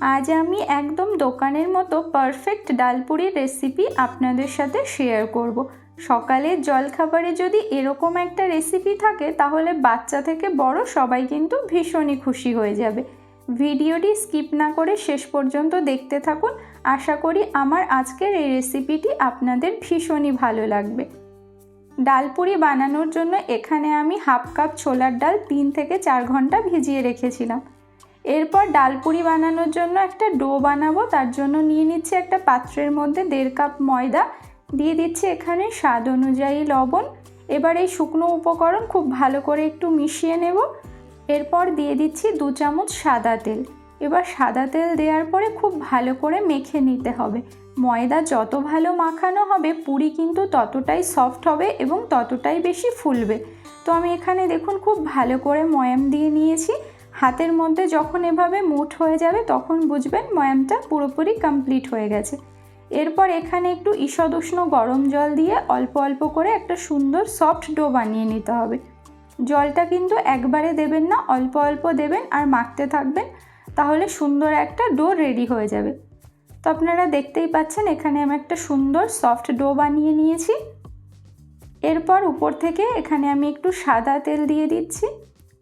আজ আমি একদম দোকানের মতো পারফেক্ট ডালপুরির রেসিপি আপনাদের সাথে শেয়ার করব। সকালের জলখাবারে যদি এরকম একটা রেসিপি থাকে, তাহলে বাচ্চা থেকে বড় সবাই কিন্তু ভীষণই খুশি হয়ে যাবে। ভিডিওটি স্কিপ না করে শেষ পর্যন্ত দেখতে থাকুন। আশা করি আমার আজকের এই রেসিপিটি আপনাদের ভীষণই ভালো লাগবে। ডালপুরি বানানোর জন্য এখানে আমি হাফ কাপ ছোলার ডাল তিন থেকে চার ঘণ্টা ভিজিয়ে রেখেছিলাম। এরপর ডালপুরি বানানোর জন্য একটা ডো বানাবো, তার জন্য নিয়ে নিচ্ছি একটা পাত্রের মধ্যে দেড় কাপ ময়দা, দিয়ে দিচ্ছি এখানে স্বাদ অনুযায়ী লবণ। এবার এই শুকনো উপকরণ খুব ভালো করে একটু মিশিয়ে নেব। এরপর দিয়ে দিচ্ছি দু চামচ সাদা তেল। এবার সাদা তেল দেওয়ার পরে খুব ভালো করে মেখে নিতে হবে। ময়দা যত ভালো মাখানো হবে, পুরি কিন্তু ততটাই সফট হবে এবং ততটাই বেশি ফুলবে। তো আমি এখানে দেখুন খুব ভালো করে ময়াম দিয়ে নিয়েছি। হাতের মধ্যে যখন এভাবে মুঠ হয়ে যাবে, তখন বুঝবেন ময়ামটা পুরোপুরি কমপ্লিট হয়ে গেছে। এরপর এখানে একটু ঈষদ উষ্ণ গরম জল দিয়ে অল্প অল্প করে একটা সুন্দর সফট ডো বানিয়ে নিতে হবে। জলটা কিন্তু একবারে দেবেন না, অল্প অল্প দেবেন আর মাখতে থাকবেন, তাহলে সুন্দর একটা ডো রেডি হয়ে যাবে। তো আপনারা দেখতেই পাচ্ছেন, এখানে আমি একটা সুন্দর সফট ডো বানিয়ে নিয়েছি। এরপর উপর থেকে এখানে আমি একটু সাদা তেল দিয়ে দিচ্ছি।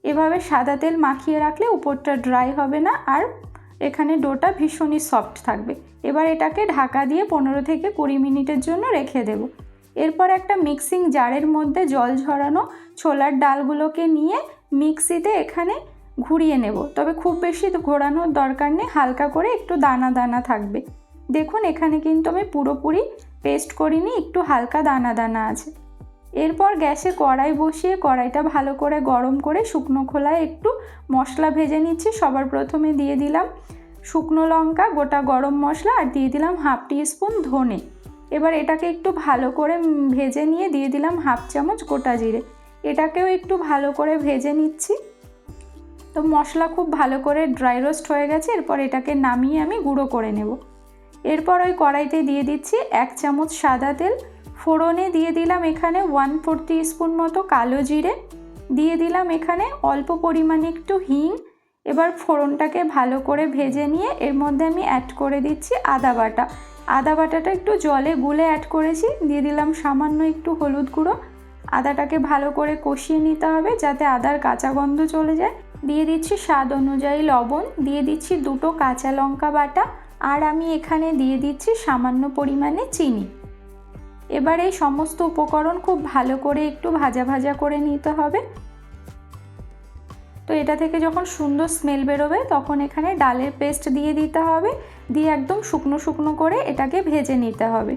এভাবে সাদা তেল মাখিয়ে রাখলে উপরটা ড্রাই হবে না আর এখানে ডোটা ভীষণই সফট থাকবে। এবার এটাকে ঢাকা দিয়ে পনেরো থেকে কুড়ি মিনিটের জন্য রেখে দেব। এরপর একটা মিক্সিং জারের মধ্যে জল ঝরানো ছোলার ডালগুলোকে নিয়ে মিক্সিতে এখানে ঘুরিয়ে নেব। তবে খুব বেশি ঘোরানোর দরকার নেই, হালকা করে একটু দানা দানা থাকবে। দেখুন, এখানে কিন্তু আমি পুরোপুরি পেস্ট করিনি, একটু হালকা দানা দানা আছে। এরপর গ্যাসে কড়াই বসিয়ে কড়াইটা ভালো করে গরম করে শুকনো খোলায় একটু মশলা ভেজে নিচ্ছি। সবার প্রথমে দিয়ে দিলাম শুকনো লঙ্কা, গোটা গরম মশলা আর দিয়ে দিলাম হাফ টি স্পুন ধনে। এবার এটাকে একটু ভালো করে ভেজে নিয়ে দিয়ে দিলাম হাফ চামচ গোটা জিরে। এটাকেও একটু ভালো করে ভেজে নিচ্ছি। তো মশলা খুব ভালো করে ড্রাই রোস্ট হয়ে গেছে, এরপর এটাকে নামিয়ে আমি গুঁড়ো করে নেব। এরপর ওই কড়াইতে দিয়ে দিচ্ছি এক চামচ সাদা তেল ফোড়নে দিয়ে দিলাম এখানে ওয়ান ফোর স্পুন মতো কালো জিরে। দিয়ে দিলাম এখানে অল্প পরিমাণে একটু হিং। এবার ফোড়নটাকে ভালো করে ভেজে নিয়ে এর মধ্যে আমি অ্যাড করে দিচ্ছি আদা বাটা। আদা বাটাটা একটু জলে গুলে অ্যাড করেছি। দিয়ে দিলাম সামান্য একটু হলুদ গুঁড়ো। আদাটাকে ভালো করে কষিয়ে নিতে হবে যাতে আদার কাঁচা গন্ধ চলে যায়। দিয়ে দিচ্ছি স্বাদ অনুযায়ী লবণ। দিয়ে দিচ্ছি দুটো কাঁচা লঙ্কা বাটা। আর আমি এখানে দিয়ে দিচ্ছি সামান্য পরিমাণে চিনি। এবার এই সমস্ত উপকরণ খুব ভালো করে একটু ভাজা ভাজা করে নিতে হবে। তো এটা থেকে যখন সুন্দর স্মেল বেরোবে, তখন এখানে ডালের পেস্ট দিয়ে দিতে হবে। দিয়ে একদম শুকনো শুকনো করে এটাকে ভেজে নিতে হবে।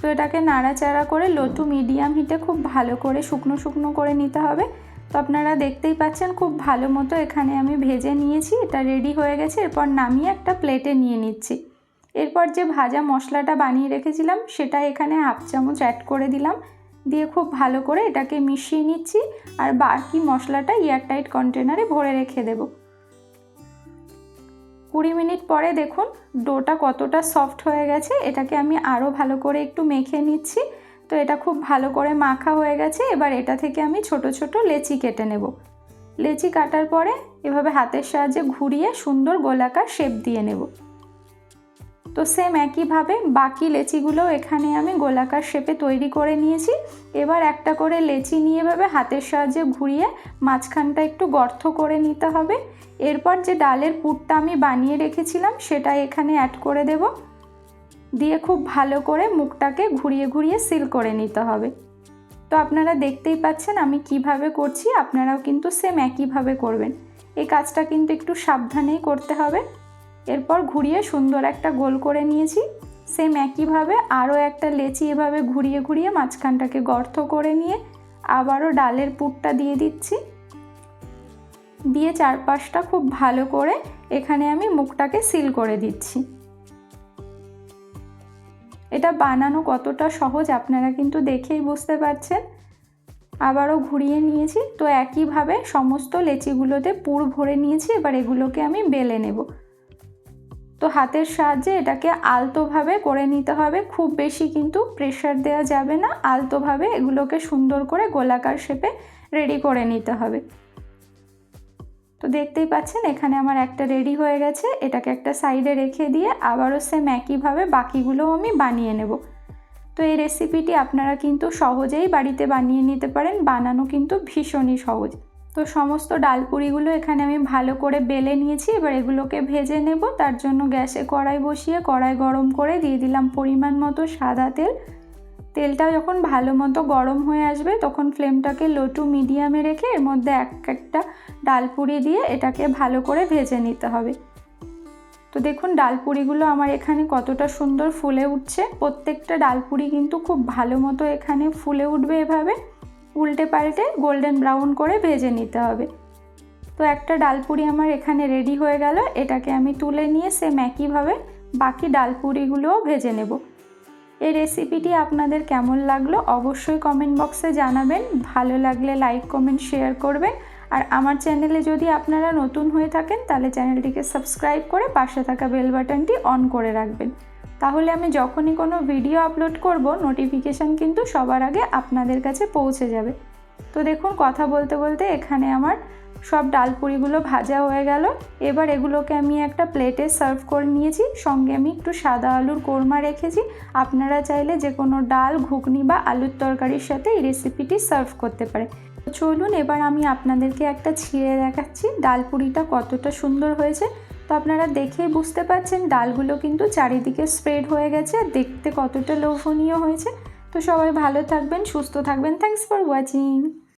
তো এটাকে নাড়াচাড়া করে লো টু মিডিয়াম হিটে খুব ভালো করে শুকনো শুকনো করে নিতে হবে। তো আপনারা দেখতেই পাচ্ছেন খুব ভালো মতো এখানে আমি ভেজে নিয়েছি, এটা রেডি হয়ে গেছে। এরপর নামিয়ে একটা প্লেটে নিয়ে নিচ্ছি। এরপর যে ভাজা মশলাটা বানিয়ে রেখেছিলাম, সেটা এখানে হাফ চামচ অ্যাড করে দিলাম। দিয়ে খুব ভালো করে এটাকে মিশিয়ে নিচ্ছি, আর বাকি মশলাটা এয়ারটাইট কন্টেনারে ভরে রেখে দেব। কুড়ি মিনিট পরে দেখুন, ডোটা কতটা সফট হয়ে গেছে। এটাকে আমি আরও ভালো করে একটু মেখে নিচ্ছি। তো এটা খুব ভালো করে মাখা হয়ে গেছে। এবার এটা থেকে আমি ছোট ছোট লেচি কেটে নেব। লেচি কাটার পরে এভাবে হাতের সাহায্যে ঘুরিয়ে সুন্দর গোলাকার শেপ দিয়ে নেব। তো সেম একইভাবে বাকি লেচিগুলো এখানে আমি গোলাকার শেপে তৈরি করে নিয়েছি। এবার একটা করে লেচি নিয়ে ভাবে হাতের সাহায্যে ঘুরিয়ে মাঝখানটা একটু গর্ত করে নিতে হবে। এরপর যে ডালের পুরটা আমি বানিয়ে রেখেছিলাম, সেটা এখানে অ্যাড করে দেব। দিয়ে খুব ভালো করে মুখটাকে ঘুরিয়ে ঘুরিয়ে সিল করে নিতে হবে। তো আপনারা দেখতেই পাচ্ছেন আমি কীভাবে করছি, আপনারাও কিন্তু সেম একইভাবে করবেন। এই কাজটা কিন্তু একটু সাবধানেই করতে হবে। এরপর ঘুরিয়ে সুন্দর একটা গোল করে নিয়েছি। সেম একইভাবে আরও একটা লেচি এভাবে ঘুরিয়ে ঘুরিয়ে মাঝখানটাকে গর্ত করে নিয়ে আবারও ডালের পুরটা দিয়ে দিচ্ছি। দিয়ে চারপাশটা খুব ভালো করে এখানে আমি মুখটাকে সিল করে দিচ্ছি। এটা বানানো কতটা সহজ আপনারা কিন্তু দেখেই বুঝতে পারছেন। আবারও ঘুরিয়ে নিয়েছি। তো একইভাবে সমস্ত লেচিগুলোতে পুর ভরে নিয়েছি। এবার এগুলোকে আমি বেলে নেব। তো হাতের সাহায্যে এটাকে আলতোভাবে করে নিতে হবে। খুব বেশি কিন্তু প্রেশার দেওয়া যাবে না। আলতোভাবে এগুলোকে সুন্দর করে গোলাকার শেপে রেডি করে নিতে হবে। তো দেখতেই পাচ্ছেন এখানে আমার একটা রেডি হয়ে গেছে। এটাকে একটা সাইডে রেখে দিয়ে আবারও সেম একইভাবে বাকিগুলোও আমি বানিয়ে নেব। তো এই রেসিপিটি আপনারা কিন্তু সহজেই বাড়িতে বানিয়ে নিতে পারেন। বানানো কিন্তু ভীষণই সহজ। তো সমস্ত ডালপুরিগুলো এখানে আমি ভালো করে বেলে নিয়েছি। এবার এগুলোকে ভেজে নেব। তার জন্য গ্যাসে কড়াই বসিয়ে কড়াই গরম করে দিয়ে দিলাম পরিমাণ মতো সাদা তেল। তেলটা যখন ভালো মতো গরম হয়ে আসবে, তখন ফ্লেমটাকে লো টু মিডিয়ামে রেখে এর মধ্যে এক একটা ডালপুরি দিয়ে এটাকে ভালো করে ভেজে নিতে হবে। তো দেখুন ডালপুরিগুলো আমার এখানে কতটা সুন্দর ফুলে উঠছে। প্রত্যেকটা ডালপুরি কিন্তু খুব ভালো মতো এখানে ফুলে উঠবে এভাবে। উল্টে পাল্টে গোল্ডেন ব্রাউন করে ভেজে নিতে হবে। তো একটা ডালপুরি আমার এখানে রেডি হয়ে গেল। এটাকে আমি তুলে নিয়ে সেম একইভাবে বাকি ডালপুরিগুলোও ভেজে নেব। এই রেসিপিটি আপনাদের কেমন লাগল অবশ্যই কমেন্ট বক্সে জানাবেন। ভালো লাগলে লাইক কমেন্ট শেয়ার করবেন। আর আমার চ্যানেলে যদি আপনারা নতুন হয়ে থাকেন, তাহলে চ্যানেলটিকে সাবস্ক্রাইব করে পাশে থাকা বেল বাটনটি অন করে রাখবেন। তাহলে আমি যখনই কোনো ভিডিও আপলোড করব নোটিফিকেশান কিন্তু সবার আগে আপনাদের কাছে পৌঁছে যাবে। তো দেখুন, কথা বলতে বলতে এখানে আমার সব ডালপুরিগুলো ভাজা হয়ে গেল। এবার এগুলোকে আমি একটা প্লেটে সার্ভ করে নিয়েছি। সঙ্গে আমি একটু সাদা আলুর কোরমা রেখেছি। আপনারা চাইলে যে কোনো ডাল, ঘুগনি বা আলুর তরকারির সাথে এই রেসিপিটি সার্ভ করতে পারে। চলুন, এবার আমি আপনাদেরকে একটা ছিঁড়ে দেখাচ্ছি। ডালপুরিটা কতটা সুন্দর হয়েছে। তো আপনারা দেখেই বুঝতে পারছেন, ডালগুলো কিন্তু চারিদিকে স্প্রেড হয়ে গেছে, দেখতে কতটা লোভনীয় হয়েছে। তো সবাই ভালো থাকবেন, সুস্থ থাকবেন। Thanks for watching